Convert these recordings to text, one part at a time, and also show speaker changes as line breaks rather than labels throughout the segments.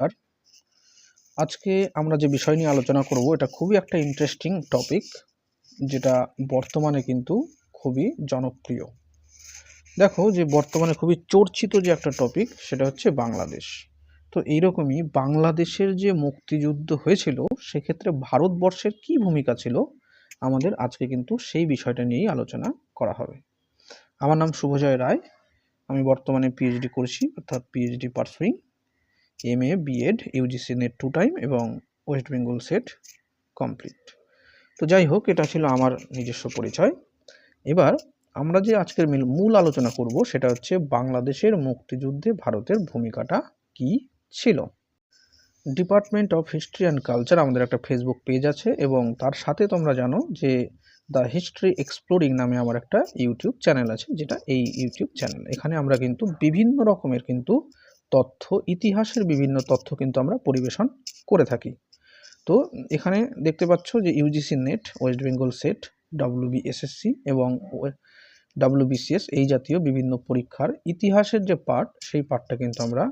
আর আজকে আমরা যে বিষয় নিয়ে আলোচনা করব, এটা খুবই একটা ইন্টারেস্টিং টপিক যেটা বর্তমানে কিন্তু খুবই জনপ্রিয়। দেখো যে বর্তমানে খুবই চর্চিত যে একটা টপিক সেটা হচ্ছে বাংলাদেশ। তো এইরকমই বাংলাদেশের যে মুক্তিযুদ্ধ হয়েছিল, সেক্ষেত্রে ভারতবর্ষের কি ভূমিকা ছিল, আমাদের আজকে কিন্তু সেই বিষয়টা নিয়েই আলোচনা করা হবে। আমার নাম শুভজয় রায়, আমি বর্তমানে পিএইচডি করছি, অর্থাৎ PhD pursuing. M A BEd UGC NET two time এবং ওয়েস্ট বেঙ্গল সেট কমপ্লিট তো যাই হোক, এটা ছিল আমার নিজস্ব পরিচয়। এবার আমরা যে আজকের মিল- আলোচনা করব সেটা হচ্ছে বাংলাদেশের মুক্তিযুদ্ধে ভারতের ভূমিকাটা কি ছিল? Department of history and culture আমাদের একটা ফেসবুক পেজ আছে এবং তার সাথে তোমরা জানো যে দ্য হিস্ট্রি এক্সপ্লোরিং নামে আমার একটা ইউটিউব চ্যানেল আছে, যেটা এই ইউটিউব চ্যানেল এখানে আমরা কিন্তু বিভিন্ন রকমের কিন্তু তথ্য, ইতিহাসের বিভিন্ন তথ্য কিন্তু আমরা পরিবেশন করে থাকি। তো এখানে দেখতে পাচ্ছ যে UGC NET West Bengal SET WBSSC এবং ডাব্লিউবিসিএস এই জাতীয় বিভিন্ন পরীক্ষার ইতিহাসের যে পার্ট সেই পার্টটা কিন্তু আমরা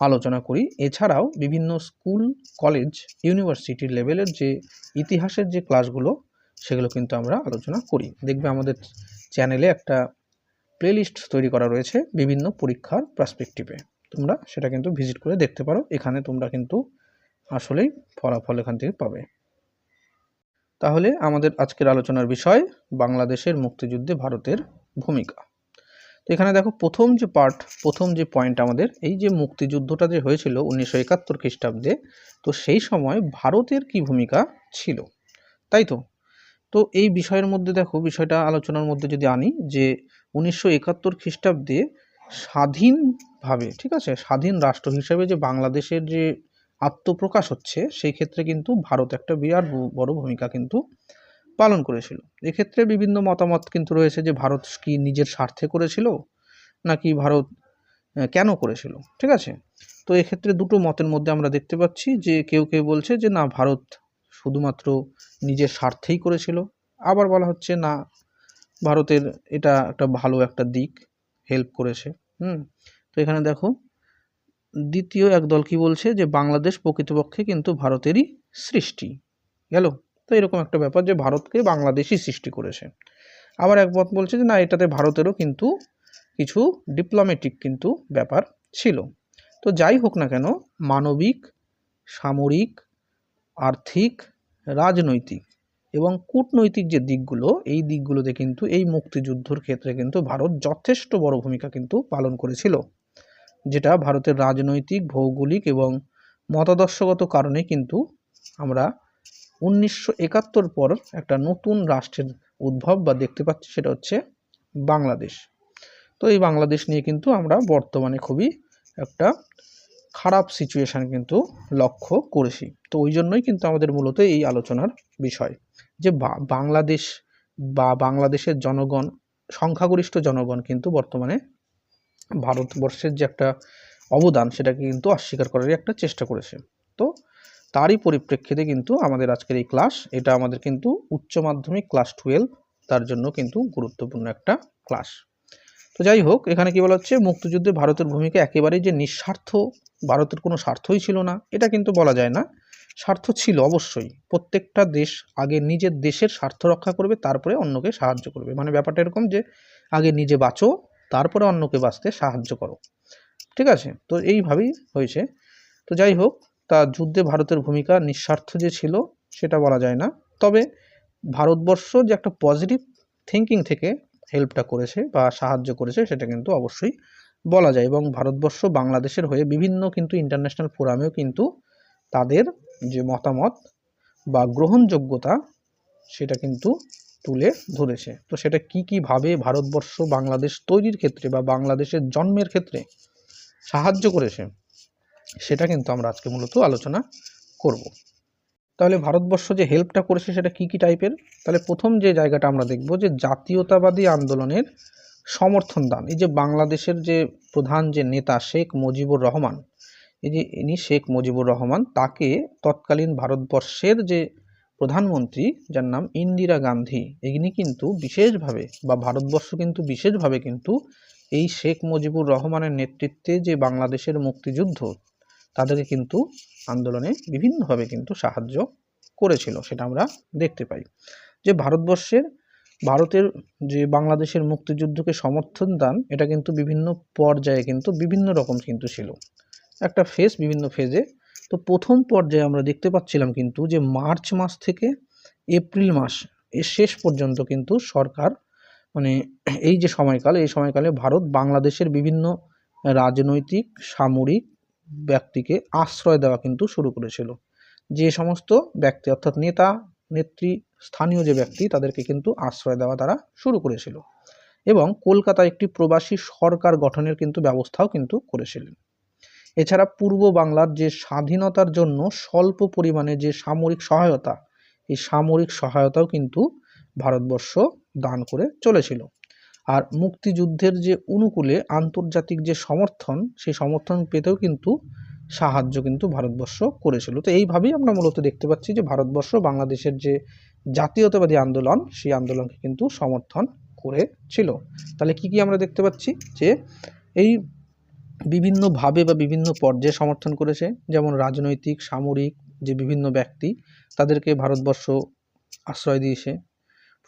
আলোচনা করি। এছাড়াও বিভিন্ন স্কুল, কলেজ, ইউনিভার্সিটি লেভেলের যে ইতিহাসের যে ক্লাসগুলো, সেগুলো কিন্তু আমরা আলোচনা করি। দেখবে আমাদের চ্যানেলে একটা প্লেলিস্ট তৈরি করা রয়েছে বিভিন্ন পরীক্ষার পার্সপেক্টিভে তোমরা সেটা কিন্তু ভিজিট করে দেখতে পারো। এখানে তোমরা কিন্তু আসলেই ফলাফল এখান থেকে পাবে। তাহলে আমাদের আজকের আলোচনার বিষয়, বাংলাদেশের মুক্তিযুদ্ধে ভারতের ভূমিকা। তো এখানে দেখো, প্রথম যে পার্ট প্রথম যে পয়েন্ট আমাদের, এই যে মুক্তিযুদ্ধটা যে হয়েছিল উনিশশো একাত্তর খ্রিস্টাব্দে, তো সেই সময় ভারতের কি ভূমিকা ছিল? তাই তো? তো এই বিষয়ের মধ্যে দেখো, বিষয়টা আলোচনার মধ্যে যদি আনি, যে উনিশশো একাত্তর খ্রিস্টাব্দে স্বাধীনভাবে, ঠিক আছে? স্বাধীন রাষ্ট্র হিসেবে যে বাংলাদেশের যে আত্মপ্রকাশ হচ্ছে, সেই ক্ষেত্রে কিন্তু ভারত একটা বিরাট বড় ভূমিকা কিন্তু পালন করেছিল। এক্ষেত্রে বিভিন্ন মতামত কিন্তু রয়েছে যে ভারত কি নিজের স্বার্থে করেছিল, নাকি ভারত কেন করেছিল, ঠিক আছে? তো এক্ষেত্রে দুটো মতের মধ্যে আমরা দেখতে পাচ্ছি যে কেউ কেউ বলছে যে না, ভারত শুধুমাত্র নিজের স্বার্থেই করেছিল। আবার বলা হচ্ছে না, ভারতের এটা একটা ভালো একটা দিক হেল্প করেছে। হুম, তো এখানে দেখো, দ্বিতীয় একদল কি বলছে যে বাংলাদেশ প্রকৃতপক্ষে কিন্তু ভারতেরই সৃষ্টি, গেল? তো এরকম একটা ব্যাপার যে ভারতকে বাংলাদেশই সৃষ্টি করেছে। আবার এক মত বলছে যে না, এটাতে ভারতেরও কিন্তু কিছু ডিপ্লোম্যাটিক কিন্তু ব্যাপার ছিল। তো যাই হোক না কেন, মানবিক, সামরিক, আর্থিক, রাজনৈতিক এবং কূটনৈতিক যে দিকগুলো, এই দিকগুলোতে কিন্তু এই মুক্তিযুদ্ধর ক্ষেত্রে কিন্তু ভারত যথেষ্ট বড় ভূমিকা কিন্তু পালন করেছিল। যেটা ভারতের রাজনৈতিক, ভৌগোলিক এবং মতাদর্শগত কারণে কিন্তু আমরা উনিশশো একাত্তর পর একটা নতুন রাষ্ট্রের উদ্ভব বা দেখতে পাচ্ছি সেটা হচ্ছে বাংলাদেশ। তো এই বাংলাদেশ নিয়ে কিন্তু আমরা বর্তমানে খুবই একটা খারাপ সিচুয়েশান কিন্তু লক্ষ্য করেছি। তো ওই জন্যই কিন্তু আমাদের মূলত এই আলোচনার বিষয়। যে বাংলাদেশ বা বাংলাদেশের জনগণ, সংখ্যাগরিষ্ঠ জনগণ কিন্তু বর্তমানে ভারতবর্ষের যে একটা অবদান, সেটাকে কিন্তু অস্বীকার করারই একটা চেষ্টা করেছে। তো তারই পরিপ্রেক্ষিতে কিন্তু আমাদের আজকের এই ক্লাস এটা আমাদের কিন্তু উচ্চ মাধ্যমিক ক্লাস টুয়েলভ তার জন্য কিন্তু গুরুত্বপূর্ণ একটা ক্লাস তো যাই হোক, এখানে কি বলা হচ্ছে, মুক্তিযুদ্ধে ভারতের ভূমিকা একেবারেই যে নিঃস্বার্থ, ভারতের কোনো স্বার্থই ছিল না, এটা কিন্তু বলা যায় না। স্বার্থ ছিল অবশ্যই। প্রত্যেকটা দেশ আগে নিজের দেশের স্বার্থ রক্ষা করবে, তারপরে অন্যকে সাহায্য করবে। মানে ব্যাপারটা এরকম যে, আগে নিজে বাঁচো, তারপরে অন্যকে বাঁচতে সাহায্য করো। ঠিক আছে? তো এইভাবেই হয়েছে। তো যাই হোক, তা যুদ্ধে ভারতের ভূমিকা নিঃস্বার্থ যে ছিল, সেটা বলা যায় না। তবে ভারতবর্ষ যে একটা পজিটিভ থিঙ্কিং থেকে হেল্পটা করেছে বা সাহায্য করেছে, সেটা কিন্তু অবশ্যই বলা যায়। এবং ভারতবর্ষ বাংলাদেশের হয়ে বিভিন্ন কিন্তু ইন্টারন্যাশনাল ফোরামেও কিন্তু তাদের যে মতামত বা গ্রহণযোগ্যতা সেটা কিন্তু তুলে ধরেছে। তো সেটা কি কীভাবে ভারতবর্ষ বাংলাদেশ তৈরির ক্ষেত্রে বা বাংলাদেশের জন্মের ক্ষেত্রে সাহায্য করেছে, সেটা কিন্তু আমরা আজকে মূলত আলোচনা করব। তাহলে ভারতবর্ষ যে হেল্পটা করেছে সেটা কি কি টাইপের তাহলে প্রথম যে জায়গাটা আমরা দেখব যে জাতীয়তাবাদী আন্দোলনের সমর্থন দান এই যে বাংলাদেশের যে প্রধান যে নেতা শেখ মুজিবুর রহমান এই যে ইনি শেখ মুজিবুর রহমান, তাকে তৎকালীন ভারতবর্ষের যে প্রধানমন্ত্রী, যার নাম ইন্দিরা গান্ধী, ইনি কিন্তু বিশেষভাবে বা ভারতবর্ষ কিন্তু বিশেষভাবে কিন্তু এই শেখ মুজিবুর রহমানের নেতৃত্বে যে বাংলাদেশের মুক্তিযুদ্ধ, তাদেরকে কিন্তু আন্দোলনে বিভিন্নভাবে কিন্তু সাহায্য করেছিল, সেটা আমরা দেখতে পাই। যে ভারতবর্ষের, ভারতের যে বাংলাদেশের মুক্তিযুদ্ধকে সমর্থন দান, এটা কিন্তু বিভিন্ন পর্যায়ে কিন্তু বিভিন্ন রকম কিন্তু ছিল। একটা ফেজ বিভিন্ন ফেজে তো প্রথম পর্যায়ে আমরা দেখতে পাচ্ছিলাম কিন্তু যে মার্চ মাস থেকে এপ্রিল মাস এর শেষ পর্যন্ত কিন্তু সরকার মানে এই যে সময়কাল, এই সময়কালে ভারত বাংলাদেশের বিভিন্ন রাজনৈতিক, সামরিক ব্যক্তিকে আশ্রয় দেওয়া কিন্তু শুরু করেছিল। যে সমস্ত ব্যক্তি, অর্থাৎ নেতা, নেত্রী, স্থানীয় যে ব্যক্তি, তাদেরকে কিন্তু আশ্রয় দেওয়া তারা শুরু করেছিল। এবং কলকাতায় একটি প্রবাসী সরকার গঠনের কিন্তু ব্যবস্থাও কিন্তু করেছিলেন। এছাড়া পূর্ব বাংলার যে স্বাধীনতার জন্য স্বল্প পরিমাণে যে সামরিক সহায়তা, এই সামরিক সহায়তাও কিন্তু ভারতবর্ষ দান করে চলেছিল। আর মুক্তিযুদ্ধের যে অনুকূলে আন্তর্জাতিক যে সমর্থন, সেই সমর্থন পেতেও কিন্তু সাহায্য কিন্তু ভারতবর্ষ করেছিল। তো এইভাবেই আমরা মূলত দেখতে পাচ্ছি যে ভারতবর্ষ বাংলাদেশের যে জাতীয়তাবাদী আন্দোলন, সেই আন্দোলনকে কিন্তু সমর্থন করেছিল। তাহলে কি কি আমরা দেখতে পাচ্ছি? যে এই বিভিন্নভাবে বা বিভিন্ন পর্যায়ে সমর্থন করেছে। যেমন রাজনৈতিক, সামরিক যে বিভিন্ন ব্যক্তি, তাদেরকে ভারতবর্ষ আশ্রয় দিয়েছে।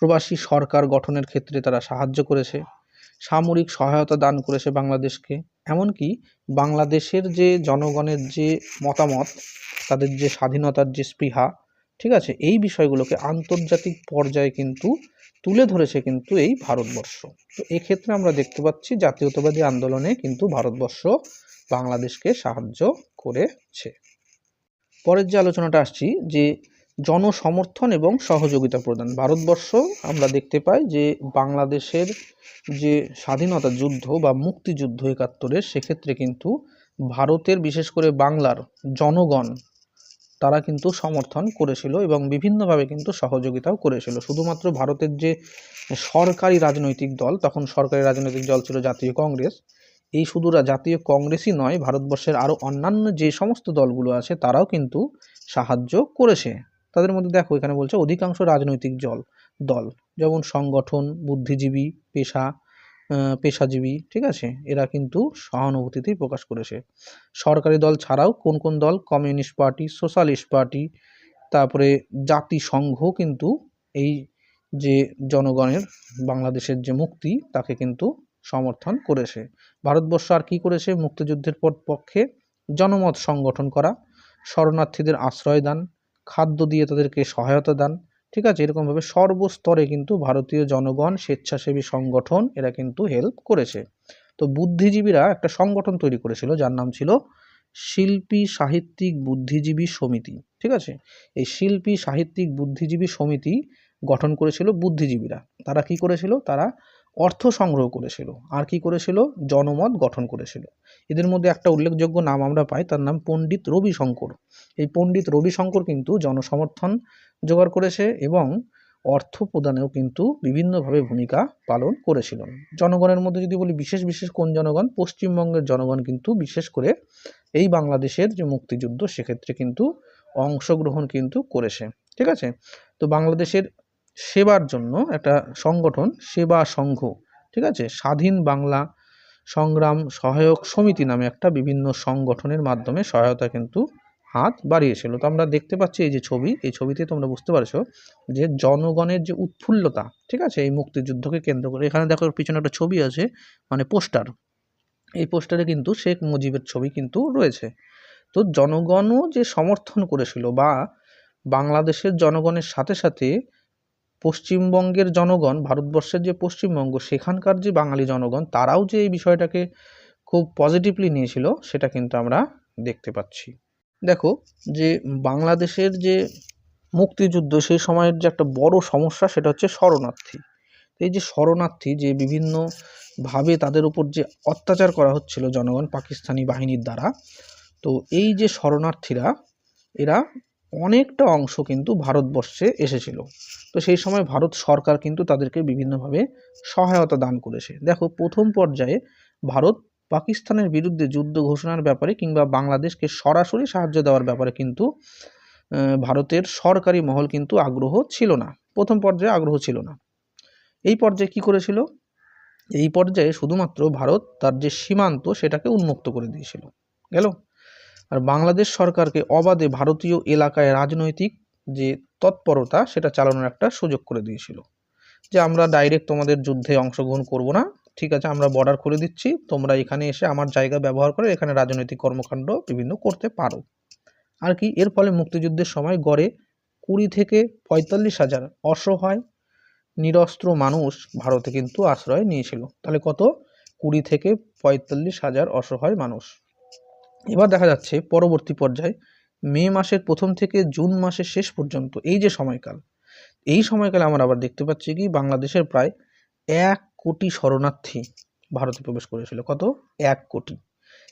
প্রবাসী সরকার গঠনের ক্ষেত্রে তারা সাহায্য করেছে। সামরিক সহায়তা দান করেছে বাংলাদেশকে। এমনকি বাংলাদেশের যে জনগণের যে মতামত, তাদের যে স্বাধীনতার যে স্পৃহা, ঠিক আছে? এই বিষয়গুলোকে আন্তর্জাতিক পর্যায়ে কিন্তু তুলে ধরেছে কিন্তু এই ভারতবর্ষ। তো এক্ষেত্রে আমরা দেখতে পাচ্ছি জাতীয়তাবাদী আন্দোলনে কিন্তু ভারতবর্ষ বাংলাদেশকে সাহায্য করেছে। পরের যে আলোচনাটা আসছি, যে জনসমর্থন এবং সহযোগিতা প্রদান। ভারতবর্ষ আমরা দেখতে পাই যে বাংলাদেশের যে স্বাধীনতা যুদ্ধ বা মুক্তিযুদ্ধ একাত্তরের, সেক্ষেত্রে কিন্তু ভারতের, বিশেষ করে বাংলার জনগণ তারা কিন্তু সমর্থন করেছিল এবং বিভিন্নভাবে কিন্তু সহযোগিতাও করেছিল। শুধুমাত্র ভারতের যে সরকারি রাজনৈতিক দল, তখন সরকারি রাজনৈতিক দল ছিল জাতীয় কংগ্রেস। এই শুধু জাতীয় কংগ্রেসই নয়, ভারতবর্ষের আরও অন্যান্য যে সমস্ত দলগুলো আছে, তারাও কিন্তু সাহায্য করেছে। তাদের মধ্যে দেখো, এখানে বলছে অধিকাংশ রাজনৈতিক দল দল। যেমন সংগঠন, বুদ্ধিজীবী, পেশা পেশাজীবী, ঠিক আছে? এরা কিন্তু সহানুভূতিতেই প্রকাশ করেছে। সরকারি দল ছাড়াও কোন কোন দল? কমিউনিস্ট পার্টি, সোশ্যালিস্ট পার্টি, তারপরে জাতিসংঘ কিন্তু এই যে জনগণের, বাংলাদেশের যে মুক্তি, তাকে কিন্তু সমর্থন করেছে। ভারতবর্ষ আর কি করেছে? মুক্তিযুদ্ধের পর পক্ষে জনমত সংগঠন করা, শরণার্থীদের আশ্রয় দান, খাদ্য দিয়ে তাদেরকে সহায়তা দান ঠিক আছে? এরকমভাবে সর্বস্তরে কিন্তু ভারতীয় জনগণ, স্বেচ্ছাসেবী সংগঠন, এরা কিন্তু হেল্প করেছে। তো বুদ্ধিজীবীরা একটা সংগঠন তৈরি করেছিল, যার নাম ছিল শিল্পী সাহিত্যিক বুদ্ধিজীবী সমিতি, ঠিক আছে? এই শিল্পী সাহিত্যিক বুদ্ধিজীবী সমিতি গঠন করেছিল বুদ্ধিজীবীরা। তারা কি করেছিল? তারা অর্থ সংগ্রহ করেছিল। আর কি করেছিল? জনমত গঠন করেছিল। এদের মধ্যে একটা উল্লেখযোগ্য নাম আমরা পাই, তার নাম পণ্ডিত রবিশঙ্কর। এই পণ্ডিত রবিশঙ্কর কিন্তু জনসমর্থন জোগাড় করেছে এবং অর্থ প্রদানেও কিন্তু বিভিন্নভাবে ভূমিকা পালন করেছিলেন জনগণের মধ্যে যদি বলি বিশেষ বিশেষ কোন জনগণ? পশ্চিমবঙ্গের জনগণ কিন্তু বিশেষ করে এই বাংলাদেশের যে মুক্তিযুদ্ধ, সেক্ষেত্রে কিন্তু অংশগ্রহণ কিন্তু করেছে। ঠিক আছে? তো বাংলাদেশের সেবার জন্য একটা সংগঠন, সেবা সংঘ, ঠিক আছে? স্বাধীন বাংলা সংগ্রাম সহায়ক সমিতি নামে একটা বিভিন্ন সংগঠনের মাধ্যমে সহায়তা কিন্তু হাত বাড়িয়েছিল। তো আমরা দেখতে পাচ্ছি এই যে ছবি, এই ছবিতে তোমরা বুঝতে পারছ যে জনগণের যে উৎফুল্লতা, ঠিক আছে, এই মুক্তিযুদ্ধকে কেন্দ্র করে। এখানে দেখো পিছনে একটা ছবি আছে মানে পোস্টার। এই পোস্টারে কিন্তু শেখ মুজিবের ছবি কিন্তু রয়েছে। তো জনগণও যে সমর্থন করেছিল বা বাংলাদেশের জনগণের সাথে সাথে পশ্চিমবঙ্গের জনগণ, ভারতবর্ষের যে পশ্চিমবঙ্গ, সেখানকার যে বাঙালি জনগণ, তারাও যে এই বিষয়টাকে খুব পজিটিভলি নিয়েছিল, সেটা কিন্তু আমরা দেখতে পাচ্ছি। দেখো যে বাংলাদেশের যে মুক্তিযুদ্ধ, সেই সময়ের যে একটা বড় সমস্যা সেটা হচ্ছে শরণার্থী। এই যে শরণার্থী যে বিভিন্নভাবে তাদের উপর যে অত্যাচার করা হচ্ছিল জনগণ, পাকিস্তানি বাহিনীর দ্বারা, তো এই যে শরণার্থীরা, এরা অনেকটা অংশ কিন্তু ভারতবর্ষে এসেছিল। তো সেই সময় ভারত সরকার কিন্তু তাদেরকে বিভিন্নভাবে সহায়তা দান করেছে। দেখো প্রথম পর্যায়ে ভারত পাকিস্তানের বিরুদ্ধে যুদ্ধ ঘোষণার ব্যাপারে কিংবা বাংলাদেশকে সরাসরি সাহায্য দেওয়ার ব্যাপারে কিন্তু ভারতের সরকারি মহল কিন্তু আগ্রহ ছিল না। প্রথম পর্যায়ে আগ্রহ ছিল না। এই পর্যায়ে কি করেছিল? এই পর্যায়ে শুধুমাত্র ভারত তার যে সীমান্ত সেটাকে উন্মুক্ত করে দিয়েছিল। গেল? আর বাংলাদেশ সরকারকে অবাধে ভারতীয় এলাকায় রাজনৈতিক যে তৎপরতা, সেটা চালানোর একটা সুযোগ করে দিয়েছিল। যে আমরা ডাইরেক্ট তোমাদের যুদ্ধে অংশগ্রহণ করব না ঠিক আছে, আমরা বর্ডার খুলে দিচ্ছি। তোমরা এখানে এসে আমার জায়গা ব্যবহার করে এখানে রাজনৈতিক কর্মকাণ্ড বিভিন্ন করতে পারো। আর কি, এর ফলে মুক্তিযুদ্ধের সময় গড়ে কুড়ি থেকে পঁয়তাল্লিশ হাজার অসহায়, নিরস্ত্র মানুষ ভারতে কিন্তু আশ্রয় নিয়েছিল। তাহলে কত? কুড়ি থেকে পঁয়তাল্লিশ হাজার অসহায় মানুষ। এবার দেখা যাচ্ছে পরবর্তী পর্যায়ে মে মাসের প্রথম থেকে জুন মাসের শেষ পর্যন্ত এই যে সময়কাল, এই সময়কালে আমরা আবার দেখতে পাচ্ছি কি, বাংলাদেশের প্রায় এক কোটি শরণার্থী ভারতে প্রবেশ করেছিল। কত? এক কোটি।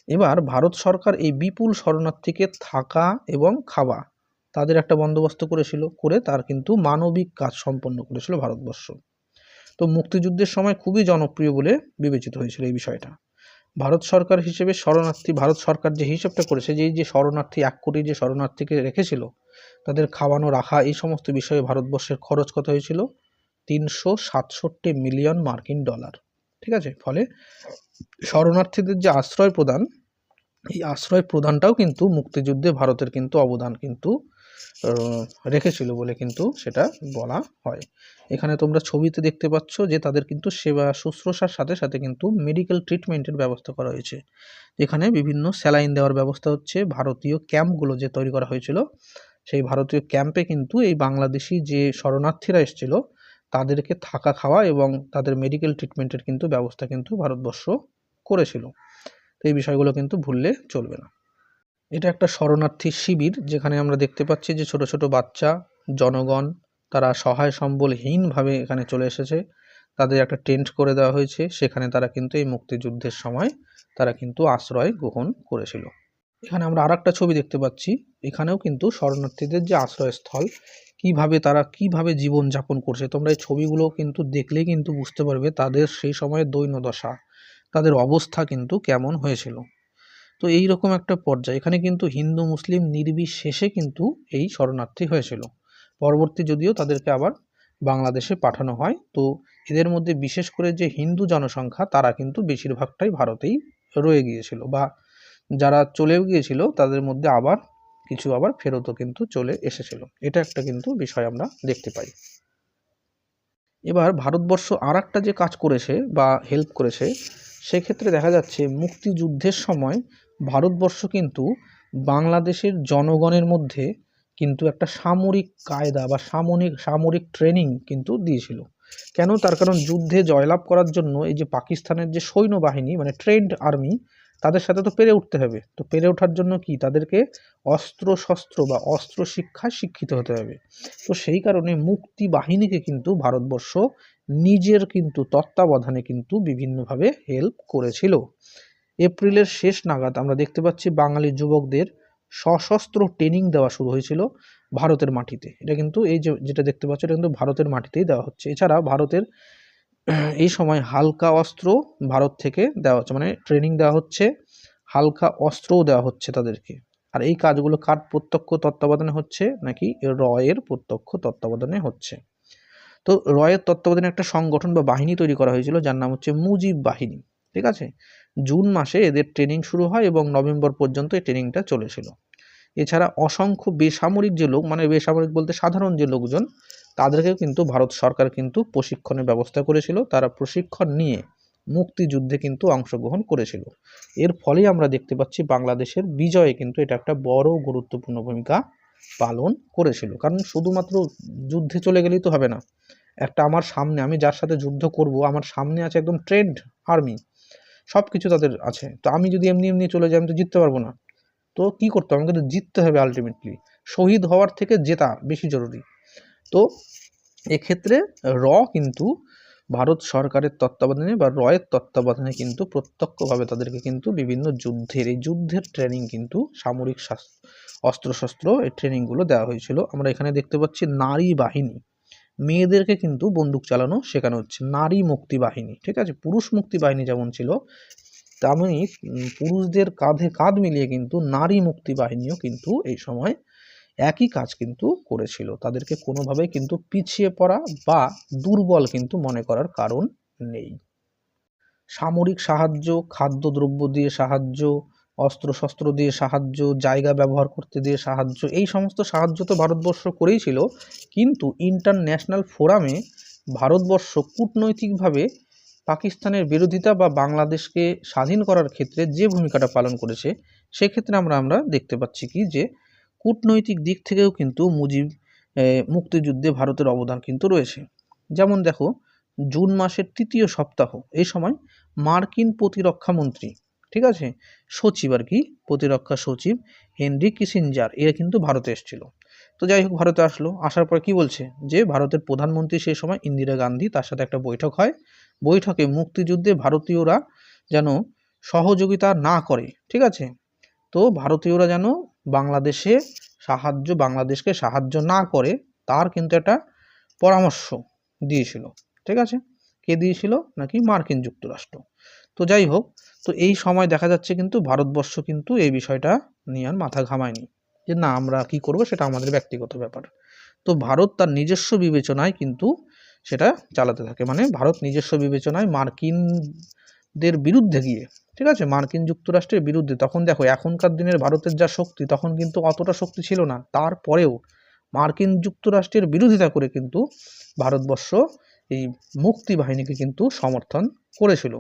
এবার ভারত সরকার এই বিপুল শরণার্থীকে থাকা এবং খাওয়া তাদের একটা বন্দোবস্ত করেছিল, করে তার কিন্তু মানবিক কাজ সম্পন্ন করেছিল ভারতবর্ষ। তো মুক্তিযুদ্ধের সময় খুবই জনপ্রিয় বলে বিবেচিত হয়েছিল এই বিষয়টা। ভারত সরকার হিসেবে শরণার্থী, ভারত সরকার যে হিসেবটা করেছে যে যে শরণার্থী, এক কোটি যে শরণার্থীকে রেখেছিল, তাদের খাওয়ানো, রাখা এই সমস্ত বিষয়ে ভারতবর্ষের খরচ কত হয়েছিল? তিনশো সাতষট্টি মিলিয়ন মার্কিন ডলার। ঠিক আছে? ফলে শরণার্থীদের যে আশ্রয় প্রদান, এই আশ্রয় প্রদানটাও কিন্তু মুক্তিযুদ্ধে ভারতের কিন্তু অবদান কিন্তু রেখেছিল বলে কিন্তু সেটা বলা হয়। এখানে তোমরা ছবিতে দেখতে পাচ্ছ যে তাদের কিন্তু সেবা শুশ্রূষার সাথে সাথে কিন্তু মেডিকেল ট্রিটমেন্টের ব্যবস্থা করা হয়েছে। এখানে বিভিন্ন স্যালাইন দেওয়ার ব্যবস্থা হচ্ছে। ভারতীয় ক্যাম্পগুলো যে তৈরি করা হয়েছিল, সেই ভারতীয় ক্যাম্পে কিন্তু এই বাংলাদেশি যে শরণার্থীরা এসেছিল তাদেরকে থাকা খাওয়া এবং তাদের মেডিকেল ট্রিটমেন্টের কিন্তু ব্যবস্থা কিন্তু ভারতবর্ষ করেছিল। তো এই বিষয়গুলো কিন্তু ভুললে চলবে না। এটা একটা শরণার্থী শিবির যেখানে আমরা দেখতে পাচ্ছি যে ছোট ছোট বাচ্চা, জনগণ, তারা সহায় সম্বলহীনভাবে এখানে চলে এসেছে। তাদের একটা টেন্ট করে দেওয়া হয়েছে। সেখানে তারা কিন্তু এই মুক্তিযুদ্ধের সময় তারা কিন্তু আশ্রয় গ্রহণ করেছিল। এখানে আমরা আর ছবি দেখতে পাচ্ছি। এখানেও কিন্তু শরণার্থীদের যে আশ্রয়স্থল কীভাবে তারা কীভাবে জীবন যাপন করছে? তোমরা এই ছবিগুলো কিন্তু দেখলেই কিন্তু বুঝতে পারবে তাদের সেই সময়ের দৈন্যদশা, তাদের অবস্থা কিন্তু কেমন হয়েছিল। তো এই রকম একটা পর্যায়। এখানে কিন্তু হিন্দু, মুসলিম নির্বিশেষে কিন্তু এই শরণার্থী হয়েছিল। পরবর্তী যদিও তাদেরকে আবার বাংলাদেশে পাঠানো হয়, তো এদের মধ্যে বিশেষ করে যে হিন্দু জনসংখ্যা, তারা কিন্তু বেশিরভাগটাই ভারতেই রয়ে গিয়েছিল বা যারা চলেও গিয়েছিল, তাদের মধ্যে আবার কিছু আবার ফেরতও কিন্তু চলে এসেছিল। এটা একটা কিন্তু বিষয় আমরা দেখতে পাই। এবার ভারতবর্ষ আর একটা যে কাজ করেছে বা হেল্প করেছে, সেক্ষেত্রে দেখা যাচ্ছে মুক্তিযুদ্ধের সময় ভারতবর্ষ কিন্তু বাংলাদেশের জনগণের মধ্যে কিন্তু একটা সামরিক কায়দা বা সামরিক সামরিক ট্রেনিং কিন্তু দিয়েছিল। কেন? তার কারণ যুদ্ধে জয়লাভ করার জন্য এই যে পাকিস্তানের যে সৈন্যবাহিনী মানে ট্রেন্ড আর্মি তাদের সাথে তো পেরে উঠতে হবে। তো পেরে ওঠার জন্য কি? তাদেরকে অস্ত্র শস্ত্র বা অস্ত্র শিক্ষায় শিক্ষিত হতে হবে। তো সেই কারণে মুক্তি বাহিনীকে কিন্তু ভারতবর্ষ নিজের কিন্তু তত্ত্বাবধানে কিন্তু বিভিন্নভাবে হেল্প করেছিল। এপ্রিলের শেষ নাগাদ আমরা দেখতে পাচ্ছি বাঙালি যুবকদের সশস্ত্র ট্রেনিং দেওয়া শুরু হয়েছিল ভারতের মাটিতে। এটা কিন্তু এই যে যেটা দেখতে পাচ্ছ, এটা কিন্তু ভারতের মাটিতেই দেওয়া হচ্ছে। এছাড়া ভারতের এই সময় হালকা অস্ত্র ভারত থেকে দেওয়া হচ্ছে মানে ট্রেনিং দেওয়া হচ্ছে, হালকা অস্ত্রও দেওয়া হচ্ছে তাদেরকে। আর এই কাজগুলো কার প্রত্যক্ষ তত্ত্বাবধানে হচ্ছে নাকি রয়ের প্রত্যক্ষ তত্ত্বাবধানে হচ্ছে? তো রয়ের তত্ত্বাবধানে একটা সংগঠন বা বাহিনী তৈরি করা হয়েছিল, যার নাম হচ্ছে মুজিব বাহিনী, ঠিক আছে? জুন মাসে এদের ট্রেনিং শুরু হয় এবং নভেম্বর পর্যন্ত এই ট্রেনিংটা চলেছিল। এছাড়া অসংখ্য বেসামরিক যে লোক মানে বেসামরিক বলতে সাধারণ যে লোকজন তাদেরকেও কিন্তু ভারত সরকার কিন্তু প্রশিক্ষণের ব্যবস্থা করেছিল। তারা প্রশিক্ষণ নিয়ে মুক্তিযুদ্ধে কিন্তু অংশগ্রহণ করেছিল। এর ফলেই আমরা দেখতে পাচ্ছি বাংলাদেশের বিজয়ে কিন্তু এটা একটা বড় গুরুত্বপূর্ণ ভূমিকা পালন করেছিল। কারণ শুধুমাত্র যুদ্ধে চলে গেলেই তো হবে না। একটা আমার সামনে, আমি যার সাথে যুদ্ধ করব, আমার সামনে আছে একদম ট্রেন্ড আর্মি। সব কিছু তাদের আছে। তো আমি যদি এমনি এমনি চলে যাই, আমি তো জিততে পারব না। তো কি করতে হবে? আমাকে তো জিততে হবে আলটিমেটলি শহীদ হওয়ার থেকে জেতা বেশি জরুরি। তো এক্ষেত্রে র কিন্তু ভারত সরকারের তত্ত্বাবধানে বা রয়ের তত্ত্বাবধানে কিন্তু প্রত্যক্ষভাবে তাদেরকে কিন্তু বিভিন্ন যুদ্ধের, এই যুদ্ধের ট্রেনিং কিন্তু সামরিক অস্ত্রশস্ত্র এই ট্রেনিংগুলো দেওয়া হয়েছিল। আমরা এখানে দেখতে পাচ্ছি নারী বাহিনী। মেয়েদেরকে কিন্তু বন্দুক চালানো শেখানো হচ্ছে। নারী মুক্তি বাহিনী, ঠিক আছে? পুরুষ মুক্তি বাহিনী যেমন ছিল, তেমনি পুরুষদের কাঁধে কাঁধ মিলিয়ে কিন্তু নারী মুক্তি বাহিনীও কিন্তু এই সময় একই কাজ কিন্তু করেছিল। তাদেরকে কোনোভাবেই কিন্তু পিছিয়ে পড়া বা দুর্বল কিন্তু মনে করার কারণ নেই। সামরিক সাহায্য, খাদ্যদ্রব্য দিয়ে সাহায্য, অস্ত্রশস্ত্র দিয়ে সাহায্য, জায়গা ব্যবহার করতে দিয়ে সাহায্য, এই সমস্ত সাহায্য তো ভারতবর্ষ করেই ছিল। কিন্তু ইন্টারন্যাশনাল ফোরামে ভারতবর্ষ কূটনৈতিকভাবে পাকিস্তানের বিরোধিতা বা বাংলাদেশকে স্বাধীন করার ক্ষেত্রে যে ভূমিকাটা পালন করেছে, সেক্ষেত্রে আমরা আমরা দেখতে পাচ্ছি কি যে কূটনৈতিক দিক থেকেও কিন্তু মুজিব মুক্তিযুদ্ধে ভারতের অবদান কিন্তু রয়েছে। যেমন দেখো, জুন মাসের তৃতীয় সপ্তাহ, এই সময় মার্কিন প্রতিরক্ষা মন্ত্রী, ঠিক আছে? সচিব আর কি, প্রতিরক্ষা সচিব হেনরি কিসিঞ্জার, এরা কিন্তু ভারতে এসেছিল। তো যাই হোক, ভারতে আসলো, আসার পর কি বলছে? যে ভারতের প্রধানমন্ত্রী সেই সময় ইন্দিরা গান্ধী, তার সাথে একটা বৈঠক হয়। বৈঠকে মুক্তিযুদ্ধে ভারতীয়রা যেন সহযোগিতা না করে, ঠিক আছে? তো ভারতীয়রা যেন বাংলাদেশে সাহায্য, বাংলাদেশকে সাহায্য না করে তার কিন্তু একটা পরামর্শ দিয়েছিল। ঠিক আছে? কে দিয়েছিল? নাকি মার্কিন যুক্তরাষ্ট্র। তো যাই হোক, তো এই সময় দেখা যাচ্ছে কিন্তু ভারতবর্ষ কিন্তু এই বিষয়টা নিয়ে আর মাথা ঘামায়নি। যে না, আমরা কি করব সেটা আমাদের ব্যক্তিগত ব্যাপার। তো ভারত তার নিজস্ব বিবেচনায় কিন্তু সেটা চালাতে থাকে। মানে ভারত নিজস্ব বিবেচনায় মার্কিনদের বিরুদ্ধে গিয়ে, ঠিক আছে? মার্কিন যুক্তরাষ্ট্রের বিরুদ্ধে। তখন দেখো, এখনকার দিনের ভারতের যা শক্তি, তখন কিন্তু অতটা শক্তি ছিল না। তারপরেও মার্কিন যুক্তরাষ্ট্রের বিরোধিতা করে কিন্তু ভারতবর্ষ এই মুক্তি বাহিনীকে কিন্তু সমর্থন করেছিল।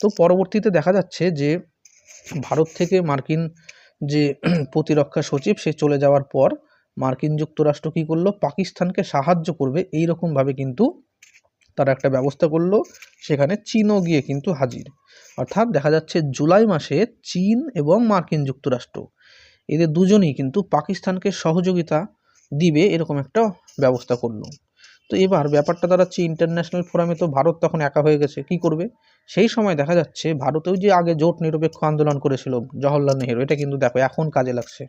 তো পরবর্তীতে দেখা যাচ্ছে যে, ভারত থেকে মার্কিন যে প্রতিরক্ষা সচিব, সে চলে যাওয়ার পর মার্কিন যুক্তরাষ্ট্র কী করল? পাকিস্তানকে সাহায্য করবে। এই রকমভাবে কিন্তু তারা একটা ব্যবস্থা করল, সেখানে চীনও গিয়ে কিন্তু হাজির। অর্থাৎ দেখা যাচ্ছে জুলাই মাসে চীন এবং মার্কিন যুক্তরাষ্ট্র, এদের দুজনেই কিন্তু পাকিস্তানকে সহযোগিতা দিবে এরকম একটা ব্যবস্থা করল। তো এবার ব্যাপারটা দাঁড়াচ্ছে ইন্টারন্যাশনাল ফোরামে তো ভারত তখন একা হয়ে গেছে, কি করবে? সেই সময় দেখা যাচ্ছে ভারতেও যে আগে জোট নিরপেক্ষ আন্দোলন করেছিল জওহরলাল নেহেরু, এটা কিন্তু দেখো এখন কাজে লাগছে।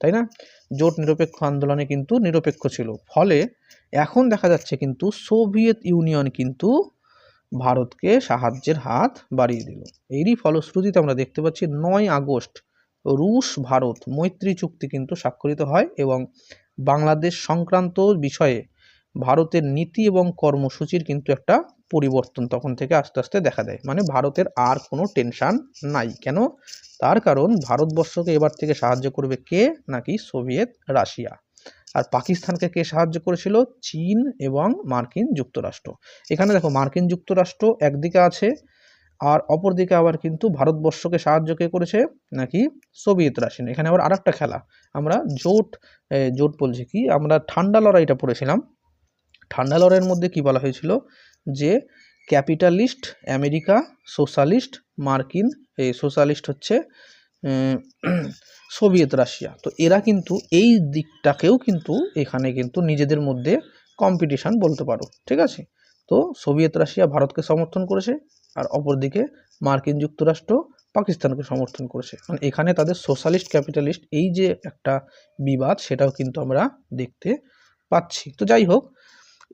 তাই না? জোট নিরপেক্ষ আন্দোলনে কিন্তু নিরপেক্ষ ছিল। ফলে এখন দেখা যাচ্ছে কিন্তু সোভিয়েত ইউনিয়ন কিন্তু ভারতকে সাহায্যের হাত বাড়িয়ে দিল। এরই ফলশ্রুতিতে আমরা দেখতে পাচ্ছি নয় আগস্ট রুশ ভারত মৈত্রী চুক্তি কিন্তু স্বাক্ষরিত হয় এবং বাংলাদেশ সংক্রান্ত বিষয়ে ভারতের নীতি এবং কর্মসূচির কিন্তু একটা পরিবর্তন তখন থেকে আস্তে আস্তে দেখা দেয়। মানে ভারতের আর কোনো টেনশন নাই। কেন? তার কারণ ভারতবর্ষকে এবার থেকে সাহায্য করবে কে? নাকি সোভিয়েত, রাশিয়া। আর পাকিস্তানকে কে সাহায্য করেছিল? চীন এবং মার্কিন যুক্তরাষ্ট্র। এখানে দেখো, মার্কিন যুক্তরাষ্ট্র একদিকে আছে, আর অপরদিকে আবার কিন্তু ভারতবর্ষকে সাহায্য কে করেছে? নাকি সোভিয়েত, রাশিয়া। এখানে আবার আরেকটা খেলা। আমরা জোট জোট বলছি কি? আমরা ঠান্ডা লড়াইটা পড়েছিলাম। ঠান্ডা লড়াইয়ের মধ্যে কি বলা হয়েছিল? যে ক্যাপিটালিস্ট আমেরিকা, সোশ্যালিস্ট, মার্কিন, এই সোশ্যালিস্ট হচ্ছে সোভিয়েত রাশিয়া। তো এরা কিন্তু এই দিকটাকেও কিন্তু এখানে কিন্তু নিজেদের মধ্যে কম্পিটিশন বলতে পারো, ঠিক আছে? তো সোভিয়েত রাশিয়া ভারতকে সমর্থন করেছে, আর অপরদিকে মার্কিন যুক্তরাষ্ট্র পাকিস্তানকে সমর্থন করেছে। মানে এখানে তাদের সোশ্যালিস্ট, ক্যাপিটালিস্ট এই যে একটা বিবাদ, সেটাও কিন্তু আমরা দেখতে পাচ্ছি। তো যাই হোক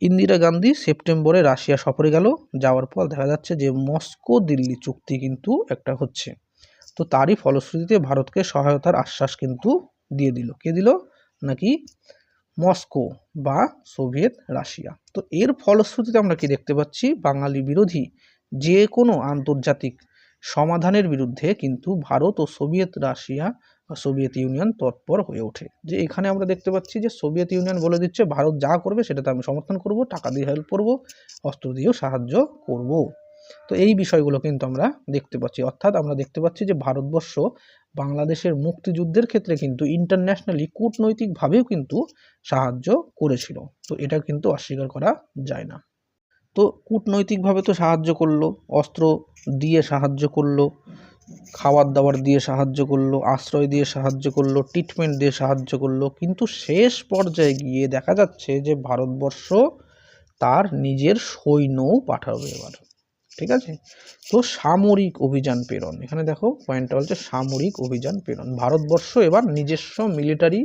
ইন্দিরা গান্ধী সেপ্টেম্বরে রাশিয়া সফরে গেল। যাওয়ার পর দেখা যাচ্ছে যে মস্কো দিল্লি চুক্তি কিন্তু একটা হচ্ছে। তো তারই ফলশ্রুতিতে ভারতকে সহায়তার আশ্বাস কিন্তু দিয়ে দিল। কে দিল? নাকি মস্কো বা সোভিয়েত রাশিয়া। তো এর ফলশ্রুতিতে আমরা কি দেখতে পাচ্ছি? বাঙালি বিরোধী যে কোনো আন্তর্জাতিক সমাধানের বিরুদ্ধে কিন্তু ভারত ও সোভিয়েত রাশিয়া সোভিয়েত ইউনিয়ন তৎপর হয়ে ওঠে। যে এখানে আমরা দেখতে পাচ্ছি যে সোভিয়েত ইউনিয়ন বলে দিচ্ছে, ভারত যা করবে সেটাতে আমি সমর্থন করব, টাকা দিয়ে হেল্প করব, অস্ত্র দিয়েও সাহায্য করব। তো এই বিষয়গুলো কিন্তু আমরা দেখতে পাচ্ছি। অর্থাৎ আমরা দেখতে পাচ্ছি যে ভারতবর্ষ বাংলাদেশের মুক্তিযুদ্ধের ক্ষেত্রে কিন্তু ইন্টারন্যাশনালি কূটনৈতিকভাবেও কিন্তু সাহায্য করেছিল। তো এটা কিন্তু অস্বীকার করা যায় না। তো কূটনৈতিকভাবে তো সাহায্য করল, অস্ত্র দিয়ে সাহায্য করল খাবার দাবার দিয়ে সাহায্য করল, আশ্রয় দিয়ে সাহায্য করল ট্রিটমেন্ট দিয়ে সাহায্য করল। কিন্তু শেষ পর্যায়ে গিয়ে দেখা যাচ্ছে যে ভারতবর্ষ তার নিজের সৈন্যও পাঠাবে এবার। ঠিক আছে? তো সামরিক অভিযান প্রেরণ। এখানে দেখো পয়েন্টটা বলছে সামরিক অভিযান প্রেরণ। ভারতবর্ষ এবার নিজস্ব মিলিটারি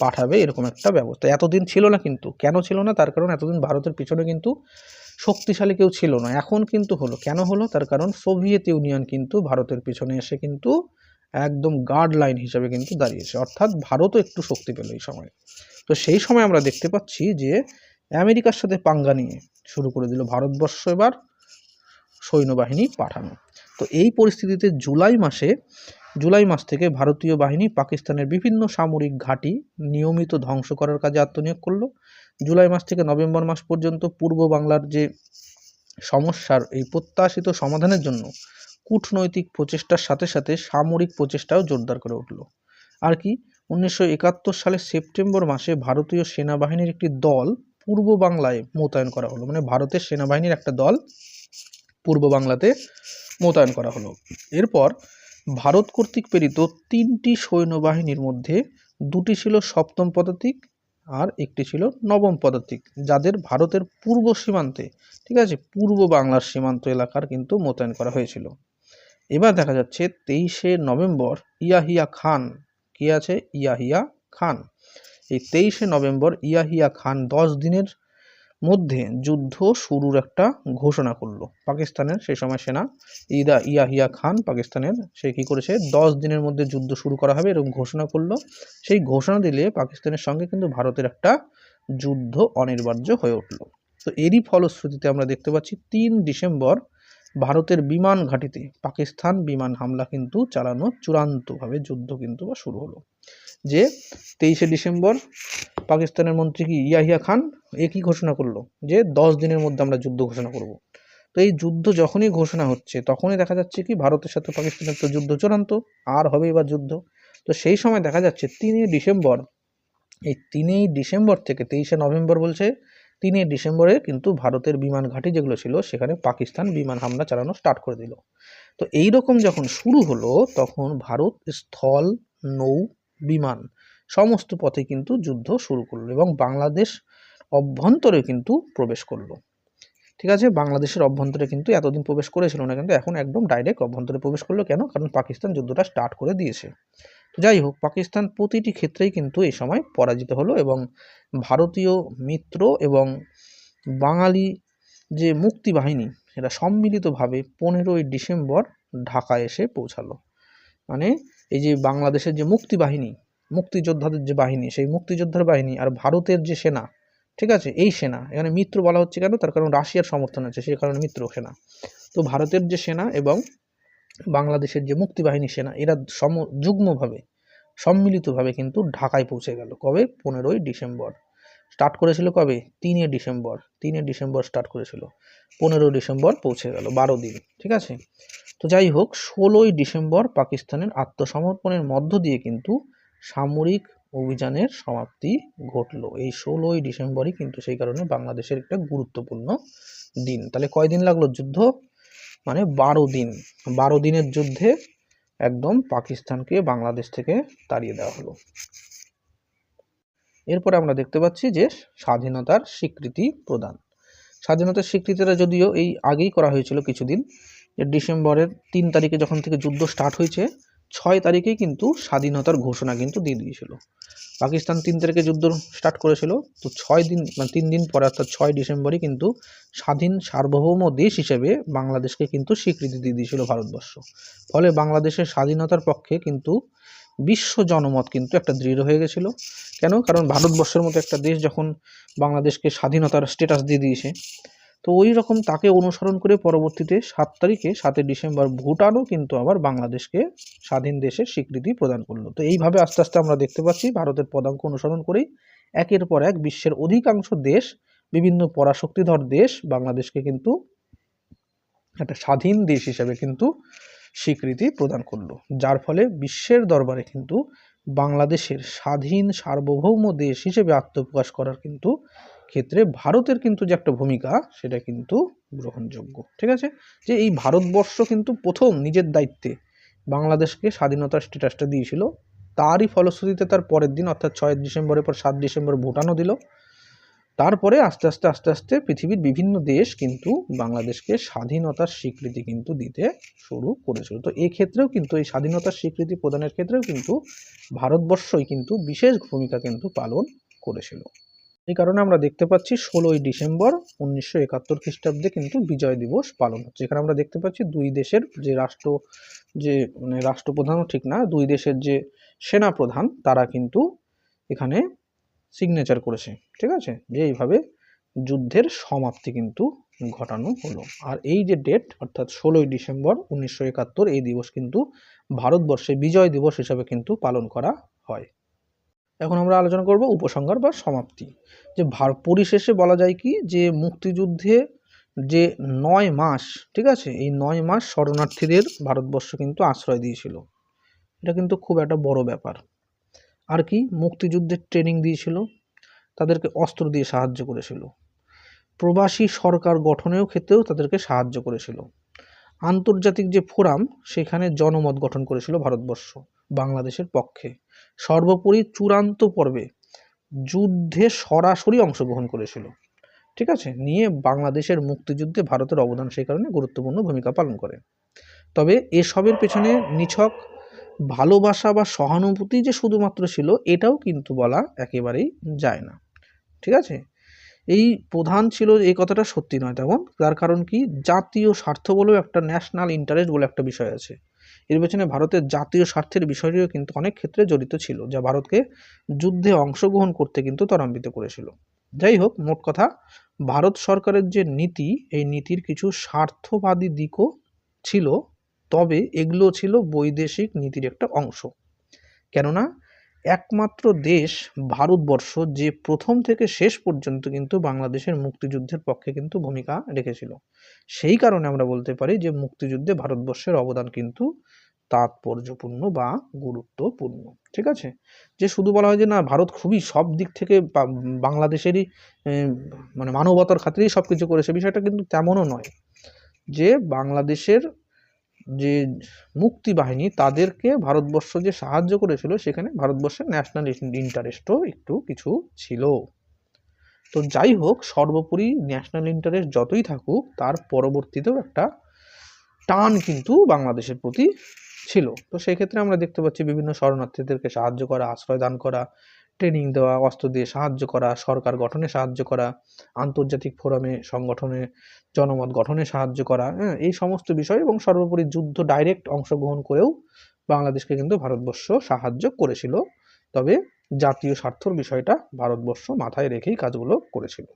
পাঠাবে এরকম একটা ব্যবস্থা। এতদিন ছিল না কিন্তু। কেন ছিল না? তার কারণ এতদিন ভারতের পিছনে কিন্তু শক্তিশালী কেউ ছিল না। এখন কিন্তু হলো। কেন হলো? তার কারণ সোভিয়েত ইউনিয়ন কিন্তু ভারতের পিছনে এসে কিন্তু একদম গার্ড লাইন হিসেবে কিন্তু দাঁড়িয়েছে। অর্থাৎ ভারতও একটু শক্তি পেল এই সময়। তো সেই সময় আমরা দেখতে পাচ্ছি যে আমেরিকার সাথে পাঙ্গা নিয়ে শুরু করে দিল ভারতবর্ষ এবার সৈন্যবাহিনী পাঠানো। তো এই পরিস্থিতিতে জুলাই মাসে, জুলাই মাস থেকে ভারতীয় বাহিনী পাকিস্তানের বিভিন্ন সামরিক ঘাঁটি নিয়মিত ধ্বংস করার কাজে আত্মনিয়োগ করল। জুলাই মাস থেকে নভেম্বর মাস পর্যন্ত পূর্ব বাংলার যে সমস্যার এই প্রত্যাশিত সমাধানের জন্য কূটনৈতিক প্রচেষ্টার সাথে সাথে সামরিক প্রচেষ্টাও জোরদার করে উঠল। আর কি? উনিশশো একাত্তর সালের সেপ্টেম্বর মাসে ভারতীয় সেনাবাহিনীর একটি দল পূর্ব বাংলায় মোতায়েন করা হলো। মানে ভারতের সেনাবাহিনীর একটা দল পূর্ব বাংলাতে মোতায়েন করা হলো। এরপর ভারত কর্তৃক প্রেরিত তিনটি সৈন্যবাহিনীর মধ্যে দুটি ছিল সপ্তম পদাতিক আর একটি ছিল নবম পদাতিক, যাদের ভারতের পূর্ব সীমান্তে, ঠিক আছে, পূর্ব বাংলার সীমান্ত এলাকার কিন্তু মোতায়েন করা হয়েছিল। এবার দেখা যাচ্ছে তেইশে নভেম্বর ইয়াহিয়া খান, কি আছে? ইয়াহিয়া খান। এই তেইশে নভেম্বর ইয়াহিয়া খান দশ দিনের মধ্যে যুদ্ধ শুরুর একটা ঘোষণা করল। পাকিস্তানের সেই সময় সেনা ইদা ইয়াহিয়া খান পাকিস্তানের, সে কী করেছে? দশ দিনের মধ্যে যুদ্ধ শুরু করা হবে এরকম ঘোষণা করল। সেই ঘোষণা দিলে পাকিস্তানের সঙ্গে কিন্তু ভারতের একটা যুদ্ধ অনিবার্য হয়ে উঠল। তো এরই ফলশ্রুতিতে আমরা দেখতে পাচ্ছি তিন ডিসেম্বর ভারতের বিমান ঘাঁটিতে পাকিস্তান বিমান হামলা কিন্তু চালানো চূড়ান্তভাবে যুদ্ধ কিন্তু শুরু হলো। যে তেইশে ডিসেম্বর পাকিস্তানের মন্ত্রী কি ইয়াহিয়া খান? এ কী ঘোষণা করল? যে দশ দিনের মধ্যে আমরা যুদ্ধ ঘোষণা করব। তো এই যুদ্ধ যখনই ঘোষণা হচ্ছে, তখনই দেখা যাচ্ছে কি ভারতের সাথে পাকিস্তানের তো যুদ্ধ চূড়ান্ত, আর হবে এবার যুদ্ধ। তো সেই সময় দেখা যাচ্ছে তিনই ডিসেম্বর, এই তিনই ডিসেম্বর থেকে তেইশে নভেম্বর বলছে, তিনই ডিসেম্বরে কিন্তু ভারতের বিমান ঘাঁটি যেগুলো ছিল, সেখানে পাকিস্তান বিমান হামলা চালানো স্টার্ট করে দিল। তো এই রকম যখন শুরু হলো, তখন ভারত স্থল নৌ বিমান সমস্ত পথে কিন্তু যুদ্ধ শুরু করল এবং বাংলাদেশ অভ্যন্তরে কিন্তু প্রবেশ করল। ঠিক আছে? বাংলাদেশের অভ্যন্তরে কিন্তু এতদিন প্রবেশ করেছিল না কিন্তু এখন একদম ডাইরেক্ট অভ্যন্তরে প্রবেশ করল কেন? কারণ পাকিস্তান যুদ্ধটা স্টার্ট করে দিয়েছে। যাই হোক, পাকিস্তান প্রতিটি ক্ষেত্রেই কিন্তু এই সময় পরাজিত হলো এবং ভারতীয় মিত্র এবং বাঙালি যে মুক্তি বাহিনী এরা সম্মিলিতভাবে পনেরোই ডিসেম্বর ঢাকায় এসে পৌঁছালো। মানে এই যে বাংলাদেশের যে মুক্তি বাহিনী মুক্তিযোদ্ধাদের যে বাহিনী, সেই মুক্তিযোদ্ধার বাহিনী আর ভারতের যে সেনা, ঠিক আছে? এই সেনা, এখানে মিত্র বলা হচ্ছে কেন? তার কারণ রাশিয়ার সমর্থন আছে, সেই কারণে মিত্র সেনা। তো ভারতের যে সেনা এবং বাংলাদেশের যে মুক্তি বাহিনী সেনা, এরা সম, যুগ্মভাবে, সম্মিলিতভাবে কিন্তু ঢাকায় পৌঁছে গেল। কবে? পনেরোই ডিসেম্বর। স্টার্ট করেছিল কবে? তিনে ডিসেম্বর। তিনে ডিসেম্বর স্টার্ট করেছিল। পনেরো ডিসেম্বর পৌঁছে গেল, বারো দিন, ঠিক আছে? তো যাই হোক, ষোলোই ডিসেম্বর পাকিস্তানের আত্মসমর্পণের মধ্য দিয়ে কিন্তু সামরিক অভিযানের সমাপ্তি ঘটল। এই ষোলোই ডিসেম্বরই কিন্তু সেই কারণে বাংলাদেশের একটা গুরুত্বপূর্ণ দিন। তাহলে কয়দিন লাগল যুদ্ধ? মানে বারো দিন। বারো দিনের যুদ্ধে একদম পাকিস্তানকে বাংলাদেশ থেকে তাড়িয়ে দেওয়া হলো। এরপরে আমরা দেখতে পাচ্ছি যে স্বাধীনতার স্বীকৃতি প্রদান। স্বাধীনতার স্বীকৃতিটা যদিও এই আগেই করা হয়েছিল কিছুদিন ডিসেম্বরের তিন তারিখে যখন থেকে যুদ্ধ স্টার্ট হয়েছে ছয় তারিখেই কিন্তু স্বাধীনতার ঘোষণা কিন্তু দিয়ে দিয়েছিল। পাকিস্তান তিন তারিখে যুদ্ধ স্টার্ট করেছিল, তো ছয় দিন মানে তিন দিন পরে অর্থাৎ ছয় ডিসেম্বরই কিন্তু স্বাধীন সার্বভৌম দেশ হিসেবে বাংলাদেশকে কিন্তু স্বীকৃতি দিয়ে দিয়েছিল ভারতবর্ষ। ফলে বাংলাদেশের স্বাধীনতার পক্ষে কিন্তু বিশ্ব জনমত কিন্তু একটা দৃঢ় হয়ে গেছিল। কেন? কারণ ভারতবর্ষের মতো একটা দেশ যখন বাংলাদেশকে স্বাধীনতার স্ট্যাটাস দিয়ে দিয়েছে তো ওই রকম তাকে অনুসরণ করে পরবর্তীতে সাত তারিখে সাতই ডিসেম্বর ভুটানও কিন্তু আবার বাংলাদেশকে স্বাধীন দেশের স্বীকৃতি প্রদান করল। তো এইভাবে আস্তে আস্তে আমরা দেখতে পাচ্ছি, ভারতের পদাঙ্ক অনুসরণ করেই একের পর এক বিশ্বের অধিকাংশ দেশ, বিভিন্ন পরাশক্তিধর দেশ বাংলাদেশকে কিন্তু একটা স্বাধীন দেশ হিসেবে কিন্তু স্বীকৃতি প্রদান করল। যার ফলে বিশ্বের দরবারে কিন্তু বাংলাদেশের স্বাধীন সার্বভৌম দেশ হিসেবে আত্মপ্রকাশ করার কিন্তু ক্ষেত্রে ভারতের কিন্তু যে একটা ভূমিকা, সেটা কিন্তু গ্রহণযোগ্য। ঠিক আছে? যে এই ভারতবর্ষ কিন্তু প্রথম নিজের দায়িত্বে বাংলাদেশকে স্বাধীনতার স্ট্যাটাসটা দিয়েছিল, তারই ফলশ্রুতিতে তার পরের দিন, অর্থাৎ ছয় ডিসেম্বরের পর সাত ডিসেম্বর ভুটানও দিল। তারপরে আস্তে আস্তে আস্তে আস্তে পৃথিবীর বিভিন্ন দেশ কিন্তু বাংলাদেশকে স্বাধীনতার স্বীকৃতি কিন্তু দিতে শুরু করেছিল। তো ক্ষেত্রেও কিন্তু, এই স্বাধীনতার স্বীকৃতি প্রদানের ক্ষেত্রেও কিন্তু ভারতবর্ষই কিন্তু বিশেষ ভূমিকা কিন্তু পালন করেছিল। এই কারণে আমরা দেখতে পাচ্ছি ষোলোই ডিসেম্বর উনিশশো একাত্তর খ্রিস্টাব্দে কিন্তু বিজয় দিবস পালন হচ্ছে। এখানে আমরা দেখতে পাচ্ছি দুই দেশের যে রাষ্ট্র, যে মানে রাষ্ট্রপ্রধানও ঠিক না, দুই দেশের যে সেনা প্রধান তারা কিন্তু এখানে সিগনেচার করেছে। ঠিক আছে? যে এইভাবে যুদ্ধের সমাপ্তি কিন্তু ঘটানো হলো। আর এই যে ডেট অর্থাৎ ষোলোই ডিসেম্বর উনিশশো একাত্তর, এই দিবস কিন্তু ভারতবর্ষে বিজয় দিবস হিসাবে কিন্তু পালন করা হয়। এখন আমরা আলোচনা করব উপসংহার বা সমাপ্তি। যে ভার পরিশেষে বলা যায় কি? যে মুক্তিযুদ্ধে যে নয় মাস, ঠিক আছে? এই নয় মাস শরণার্থীদের ভারতবর্ষ কিন্তু আশ্রয় দিয়েছিল। এটা কিন্তু খুব একটা বড় ব্যাপার। আর কি? মুক্তিযুদ্ধের ট্রেনিং দিয়েছিল। তাদেরকে অস্ত্র দিয়ে সাহায্য করেছিল। প্রবাসী সরকার গঠনেও ক্ষেত্রেও তাদেরকে সাহায্য করেছিল। আন্তর্জাতিক যে ফোরাম, সেখানে জনমত গঠন করেছিল ভারতবর্ষ। বাংলাদেশের পক্ষে। সর্বোপরি চূড়ান্ত পর্বে যুদ্ধে সরাসরি অংশগ্রহণ করেছিল। ঠিক আছে? নিয়ে বাংলাদেশের মুক্তিযুদ্ধে ভারতের অবদান সেই কারণে গুরুত্বপূর্ণ ভূমিকা পালন করে। তবে এসবের পেছনে নিছক ভালোবাসা বা সহানুভূতি যে শুধুমাত্র ছিল, এটাও কিন্তু বলা একেবারেই যায় না। ঠিক আছে? এই প্রধান ছিল এই কথাটা সত্যি নয় তেমন। তার কারণ কি? জাতীয় স্বার্থ বলেও একটা ন্যাশনাল ইন্টারেস্ট বলে একটা বিষয় আছে। পেছনে ভারতের জাতীয় স্বার্থের বিষয়টিও কিন্তু অনেক ক্ষেত্রে জড়িত ছিল, যা ভারতকে যুদ্ধে অংশগ্রহণ করতে কিন্তু ত্বরান্বিত করেছিল। যাই হোক, মোট কথা, ভারত সরকারের যে নীতি, এই নীতির কিছু স্বার্থবাদী দিকও ছিল, তবে এগুলো ছিল বৈদেশিক নীতির একটা অংশ। কেননা একমাত্র দেশ ভারতবর্ষ যে প্রথম থেকে শেষ পর্যন্ত কিন্তু বাংলাদেশের মুক্তিযুদ্ধের পক্ষে কিন্তু ভূমিকা রেখেছিল। সেই কারণে আমরা বলতে পারি যে মুক্তিযুদ্ধে ভারতবর্ষের অবদান কিন্তু তাৎপর্যপূর্ণ বা গুরুত্বপূর্ণ। ঠিক আছে? যে শুধু বলা হয় যে না, ভারত খুবই সব দিক থেকে বাংলাদেশেরই মানে মানবতার খাতিরেই সব কিছু করেছে, বিষয়টা কিন্তু তেমনও নয়। যে বাংলাদেশের যে মুক্তি বাহিনী তাদেরকে ভারতবর্ষ যে সাহায্য করেছিল, সেখানে ভারতবর্ষের ন্যাশনাল ইন্টারেস্টও একটু কিছু ছিল। তো যাই হোক, সর্বোপরি ন্যাশনাল ইন্টারেস্ট যতই থাকুক, তার পরবর্তীতেও একটা টান কিন্তু বাংলাদেশের প্রতি ছিল। তো সেই ক্ষেত্রে আমরা দেখতে পাচ্ছি বিভিন্ন শরণার্থীদেরকে সাহায্য করা, আশ্রয় দান করা ট্রেনিং দেওয়া, অস্ত্র দিয়ে সাহায্য করা, সরকার গঠনে সাহায্য করা, আন্তর্জাতিক ফোরামে, সংগঠনে, জনমত গঠনে সাহায্য করা হ্যাঁ এই সমস্ত বিষয় এবং সর্বোপরি যুদ্ধ ডাইরেক্ট অংশগ্রহণ করেও বাংলাদেশকে কিন্তু ভারতবর্ষ সাহায্য করেছিল। তবে জাতীয় স্বার্থর বিষয়টা ভারতবর্ষ মাথায় রেখেই কাজগুলো করেছিল।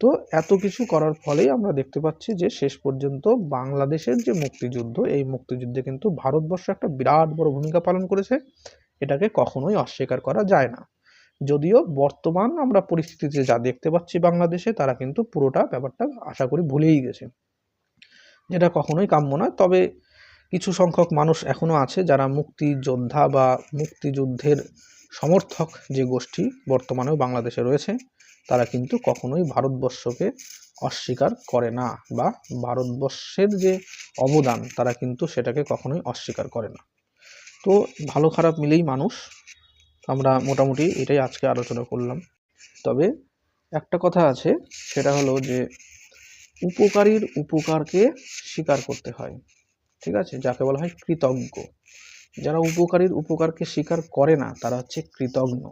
তো এত কিছু করার ফলেই আমরা দেখতে পাচ্ছি যে শেষ পর্যন্ত বাংলাদেশের যে মুক্তিযুদ্ধ, এই মুক্তিযুদ্ধে কিন্তু ভারতবর্ষ একটা বিরাট বড় ভূমিকা পালন করেছে। এটাকে কখনোই অস্বীকার করা যায় না। যদিও বর্তমান আমরা পরিস্থিতিতে যা দেখতে পাচ্ছি বাংলাদেশে, তারা কিন্তু পুরোটা ব্যাপারটা আশা করি ভুলেই গেছে। যেটা কখনোই কাম্য নয়। তবে কিছু সংখ্যক মানুষ এখনও আছে যারা মুক্তিযোদ্ধা বা মুক্তিযুদ্ধের সমর্থক যে গোষ্ঠী বর্তমানেও বাংলাদেশে রয়েছে, তারা কিন্তু কখনোই ভারতবর্ষকে অস্বীকার করে না বা ভারতবর্ষের যে অবদান, তারা কিন্তু সেটাকে কখনোই অস্বীকার করে না। তো ভালো খারাপ মিলেই মানুষ আমরা মোটামুটি এটাই আজকে আলোচনা করলাম। তবে একটা কথা আছে, সেটা হলো যে উপকারীর উপকারকে স্বীকার করতে হয়, ঠিক আছে? যাকে বলা হয় কৃতজ্ঞ। যারা উপকারীর উপকারকে স্বীকার করে না, তারা হচ্ছে কৃতজ্ঞ।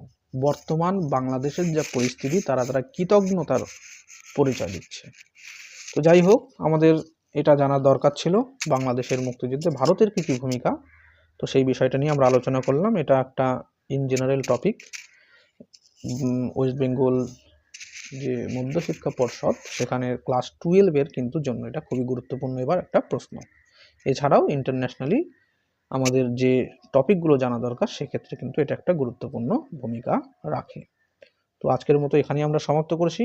বর্তমান বাংলাদেশের যা পরিস্থিতি, তারা তারা কৃতজ্ঞতার পরিচয় দিচ্ছে। তো যাই হোক, আমাদের এটা জানার দরকার ছিল বাংলাদেশের মুক্তিযুদ্ধে ভারতের কী কী ভূমিকা, তো সেই বিষয়টা নিয়ে আমরা আলোচনা করলাম। এটা একটা in general topic West Bengal যে মধ্যশিক্ষা পর্ষদ, সেখানে ক্লাস টুয়েলভের কিন্তু জন্য এটা খুবই গুরুত্বপূর্ণ এবার একটা প্রশ্ন। এছাড়াও ইন্টারন্যাশনালি আমাদের যে টপিকগুলো জানা দরকার, সেক্ষেত্রে কিন্তু এটা একটা গুরুত্বপূর্ণ ভূমিকা রাখে। তো আজকের মতো এখানেই আমরা সমাপ্ত করেছি।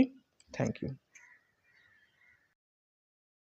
Thank you